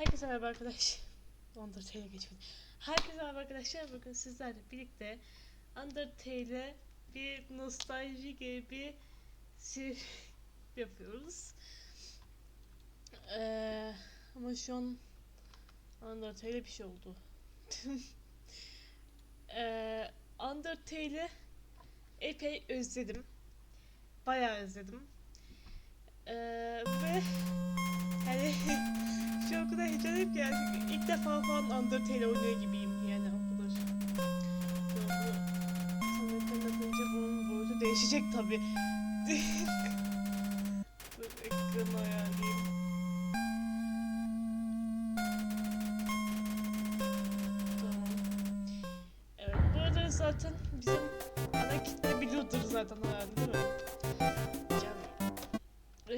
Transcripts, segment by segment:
Herkese merhaba arkadaş. Undertale'e geçmedim. Herkese merhaba arkadaşlar. Bugün sizlerle birlikte Undertale'e bir nostalji gibi bir seri yapıyoruz. Ee, ama şu an Undertale'e bir şey oldu. ee, Undertale'i epey özledim. Bayağı özledim. Ee, ve hani şu o kadar heyecanlıyım ki yani ilk defa falan Undertale oynuyor gibiyim yani o kadar. Bu tam ekranına bunun boyutu değişecek tabi. Dur ekranı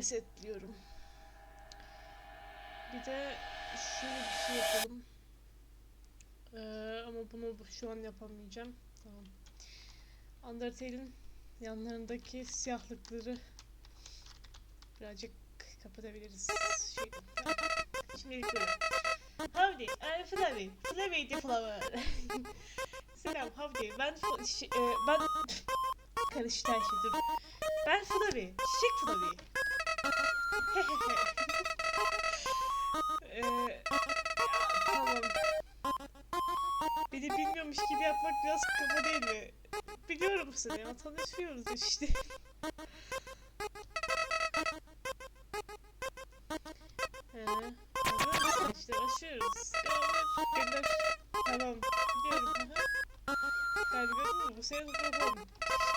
resetliyorum. Bir de şöyle bir şey yapalım. Ee, ama bunu şu an yapamayacağım. Tamam. Undertale'in yanlarındaki siyahlıkları birazcık kapatabiliriz. Şey. Şimdi böyle. Howdy, I'm Flavie. Flavie the flower. Selam, howdy. Ben, Fl- şi- e, ben... Karıştı her şey, dur. Ben Flavie, çiçek Flavie. Ya, tamam. Beni bilmiyormuş gibi yapmak biraz kaba değil mi? Biliyorum seni ya tanışıyoruz işte. Ee, işte başlıyoruz. Gönder, gönder. Tamam, biliyorum. Yani gördün mü? Bu senin ruhun.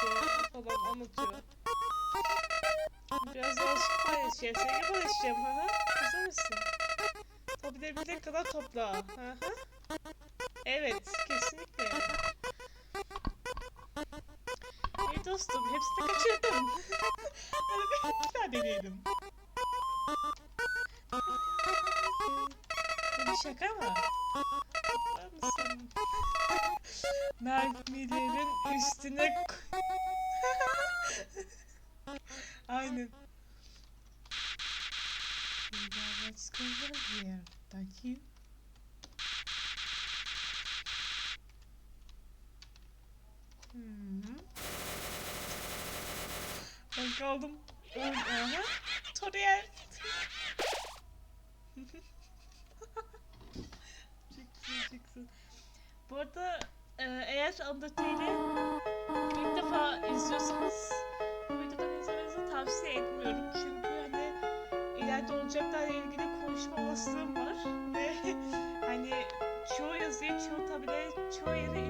İşte falan anlatıyor. Biraz daha alışık paylaşıyor. Sevgi paylaşacağım. Hı hı. Hazır mısın? Toplayabildiğin kadar topla. Hı hı. Evet, kesinlikle. Hey dostum, hepsini kaçırdım. Hadi bir daha deneyelim. Bu şaka mı? Mermilerin üstüne Aynen. Let's go over here. You. Hmm. Ben kaldım. Aha. Toriel. çıksın çıksın. Bu arada eğer Undertale'i ilk defa izliyorsanız bu videodan izlemenizi tavsiye etmiyorum. Çünkü olacaklarla ilgili konuşma olasılığım var. Ve hani çoğu yazıyı çoğu tabile çoğu yere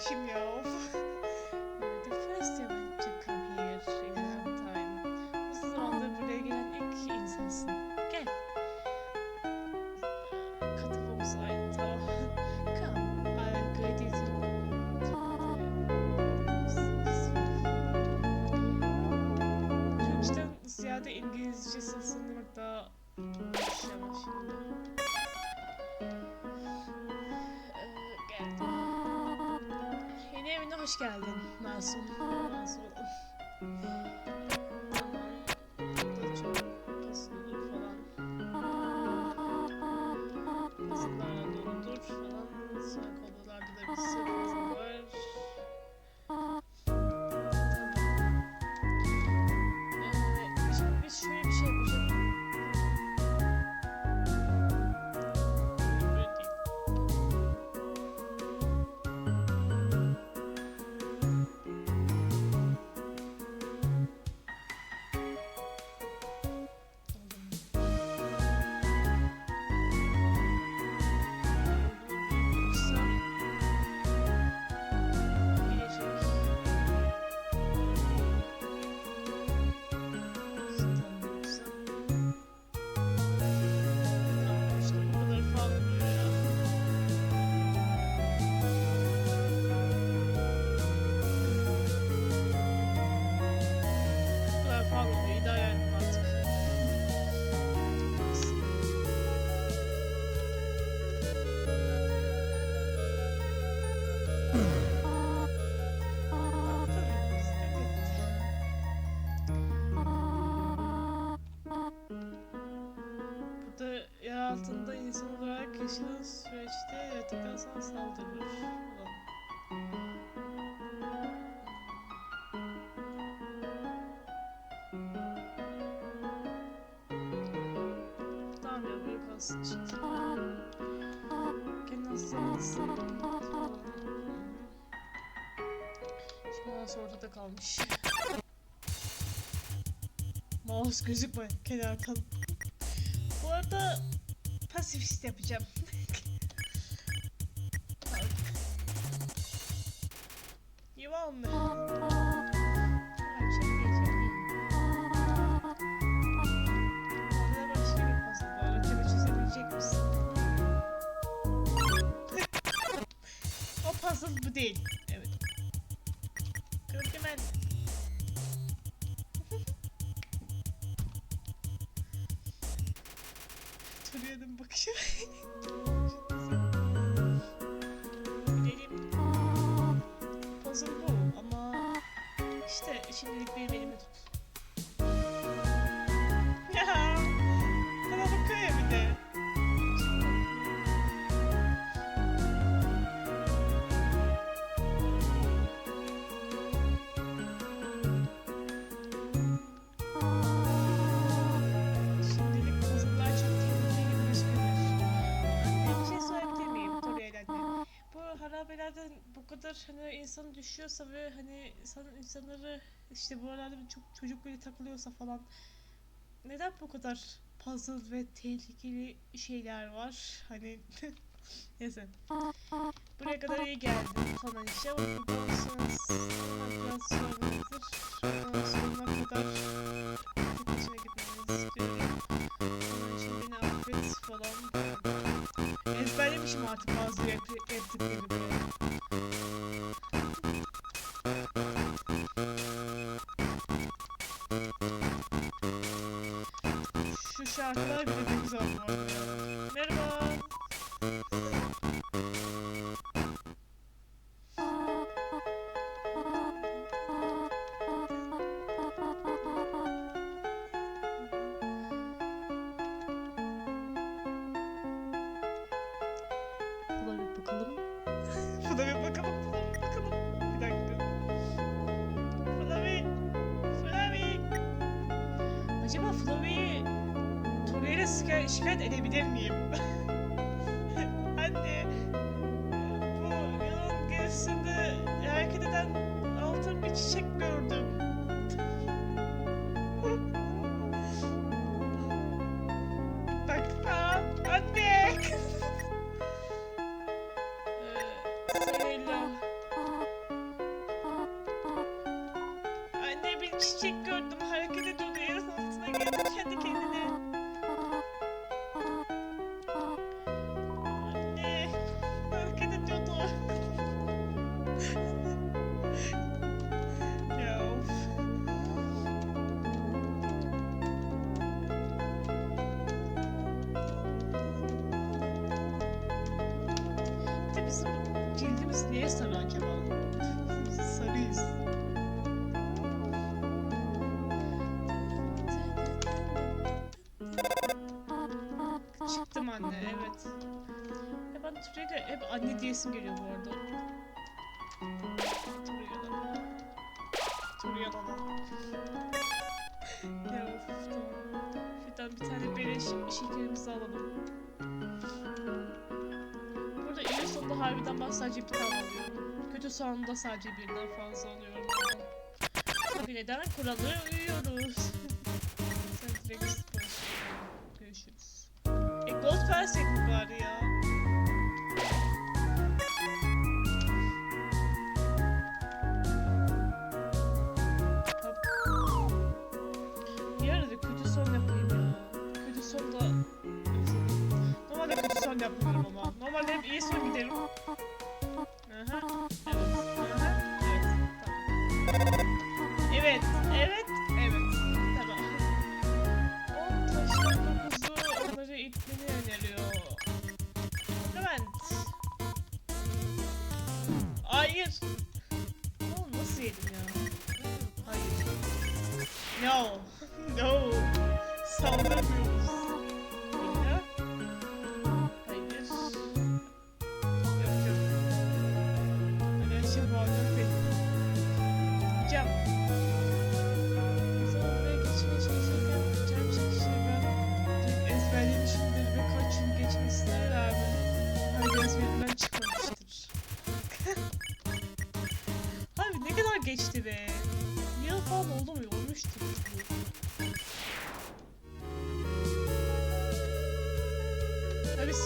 20년. Hoş geldin Masum. Masum. Ya böyle kalsın şimdi. Hastalığı Şimdi mouse ortada kalmış. Mouse gözükmüyor. Kenar kal. Bu arada pasifist yapacağım. Bak. Yuvan mı? Puzzle bu değil. Kadar hani insan düşüyorsa ve hani insan insanları işte bu aralarda çok çocuk böyle takılıyorsa falan neden bu kadar puzzle ve tehlikeli şeyler var? Hani neyse. Buraya kadar iyi geldim falan işte Şu şarkılar bile ne güzel bu arada ya. Merhaba. Buna bir bakalım. Buna bir bakalım. Buna bir bakalım. Bir dakika. Flavi. Flavi. Acaba Flavi'yi Şikay- şikayet edebilir miyim? anne evet. Ya ben Turiye'de hep anne diyesim geliyor bu arada. Turiye'de. Turiye'de. ya of tamam. Şuradan bir tane beleş şekerimizi alalım. Burada iyi sonunda harbiden ben sadece bir tane alıyorum. Kötü sonunda sadece birden fazla alıyorum. Bugün neden kurallara uyuyoruz. Gold verseydik bari ya. Bir arada kötü son yapayım ya. Kötü son da... Normalde kötü son yapmıyorum ama. Normalde hep iyi son giderim. Aha. Evet.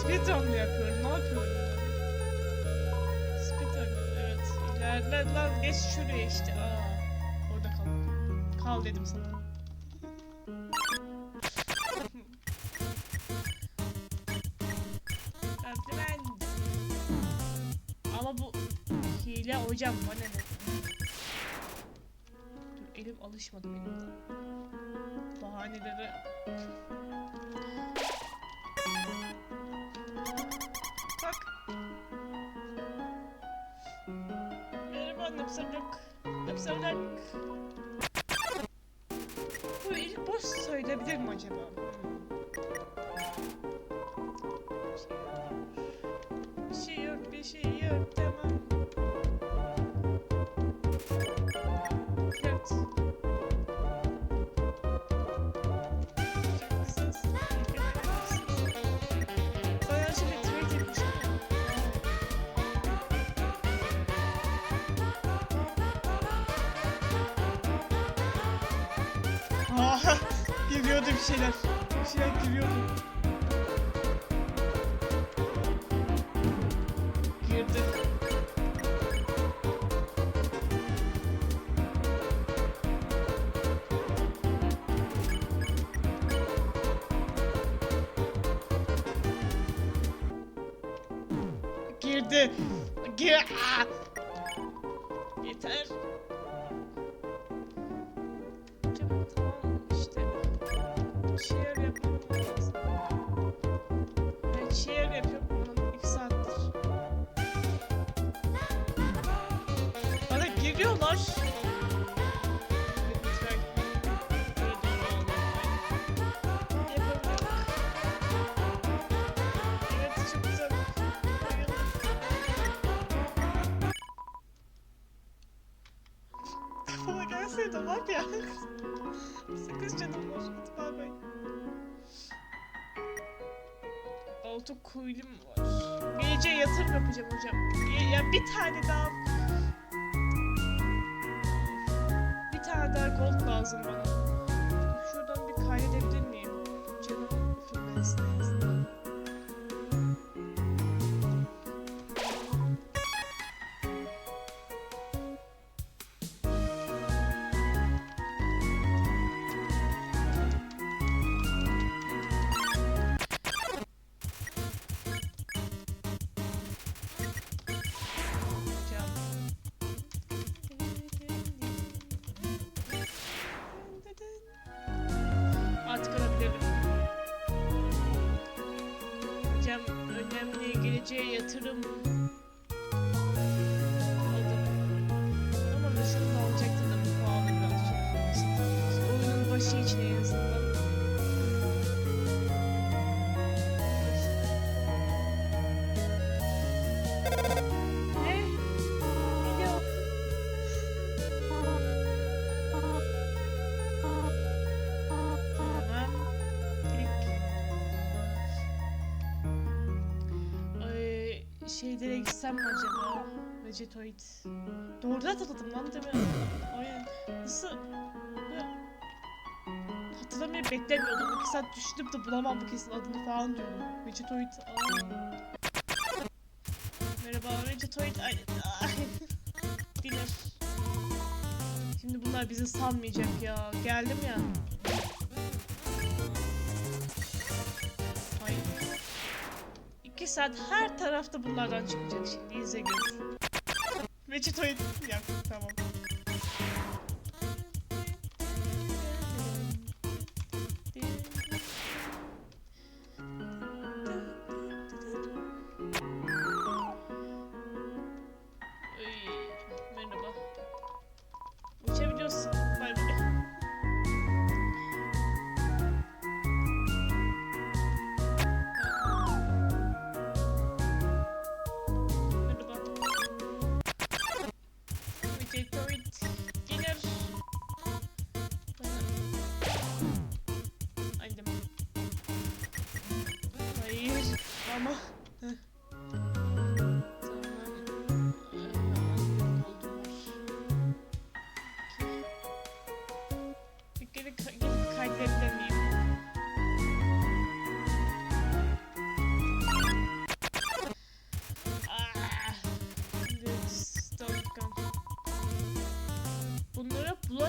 Tabii speedrun mu yapıyorum? Ne yapıyorum ya? Speedrun, evet. İlerle lan geç şuraya işte. Aa, orada kal. Kal dedim sana. Labirent. Ama bu hile hocam bana ne? Dur elim alışmadı benim de. Bahanelere Bak. Merhaba Nıpsırlık. Nıpsırlık. Bu ilk boş söyleyebilir mi acaba? Aa, geliyordu bir şeyler. Bir şeyler geliyordu. Thank you. Altı kuylum var. Gece yatırım yapacağım hocam. Ya, ya bir tane daha... Bir tane daha gold lazım bana. Geleceğe yatırım gitsem mi acaba? Vegetoid. Doğrudan hatırladım lan değil mi? Aynen. Nasıl? Hatırlamayı beklemiyordum. İki saat düşündüm de bulamam bu kesin adını falan diyorum. Vegetoid. Aa. Merhaba Vegetoid. Ay. Dinler. Şimdi bunlar bizi sanmayacak ya. Geldim ya. 2 saat her tarafta bunlardan çıkacak şimdi izle gör. Veçetoyu yap tamam.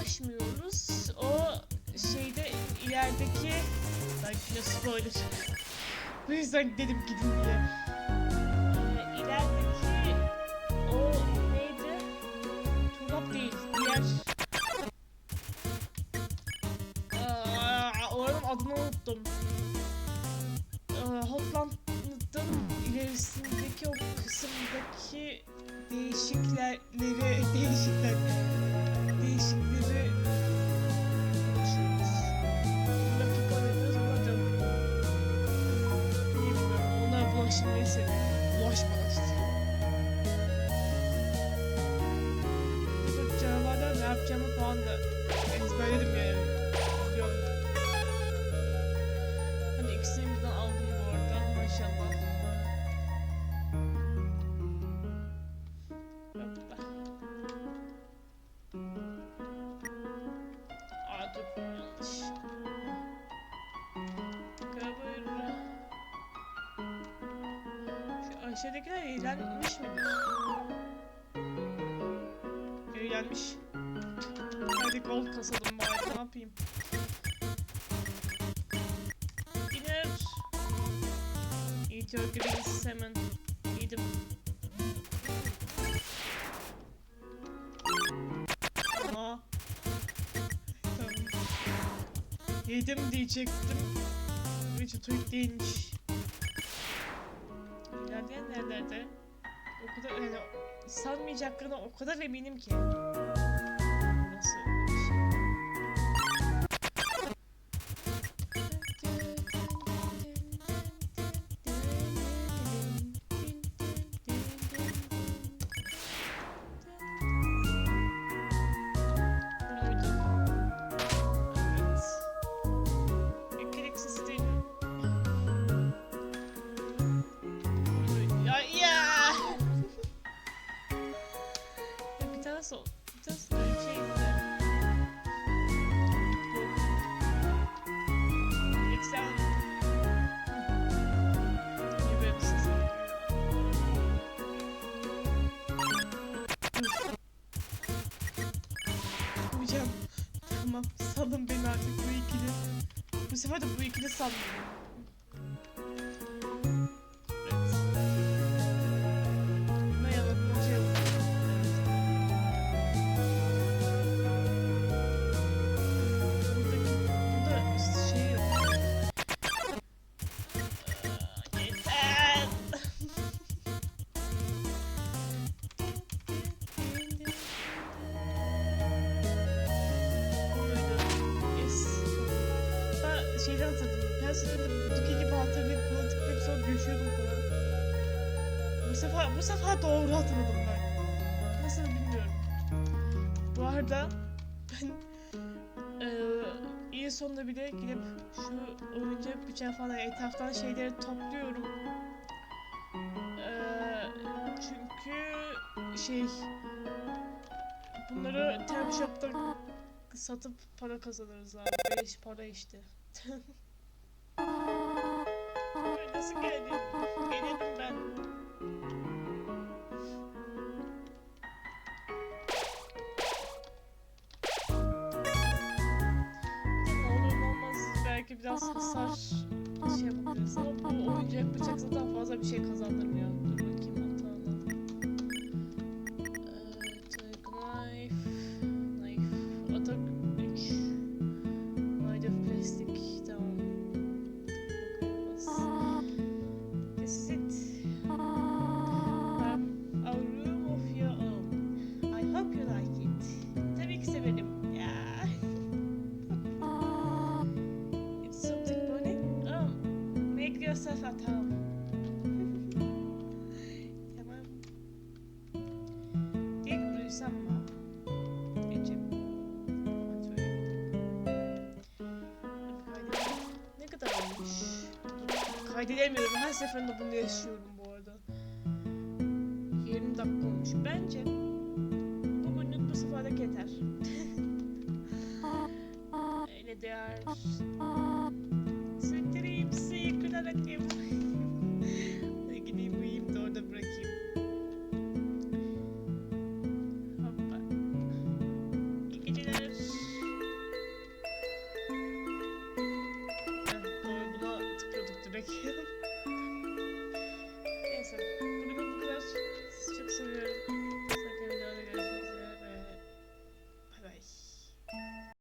Bulaşmıyoruz. O şeyde ilerideki... Sanki ne spoiler. Bu yüzden dedim gidin diye. Onlara bulaşmayı seviyorum. Bulaşmadan işte. Bu canavarlar ne yapacağımı falan da ezberledim yani. Aşağıdakiler eğlenmiş mi? Eğlenmiş. Hadi gold kasalım bari ne yapayım. Dinner. Eat your greens hemen. Yedim. Aa. Tamam. Yedim diyecektim. Türk değilmiş. Nerelerde? O kadar yani sanmayacaklarına o kadar eminim ki. Bu sefer de bu sefer, bu sefer doğru hatırladım ben. Nasıl bilmiyorum. Bu arada ben eee iyi sonunda bile gidip şu oyuncak bıçağı falan etraftan şeyleri topluyorum. Eee çünkü şey bunları Tab Shop'ta satıp para kazanırız abi. Beş para işte. Nasıl geldim? Biraz hasar şey yapabiliriz ama bu oyuncak bıçak zaten fazla bir şey kazandırmıyor. Kaydedemiyorum. Her seferinde bunu yaşıyorum bu arada. 20 dakika olmuş. Bence bugünlük bu seferlik yeter. Öyle değer. Sütüreyim sizi kırarakayım. Gideyim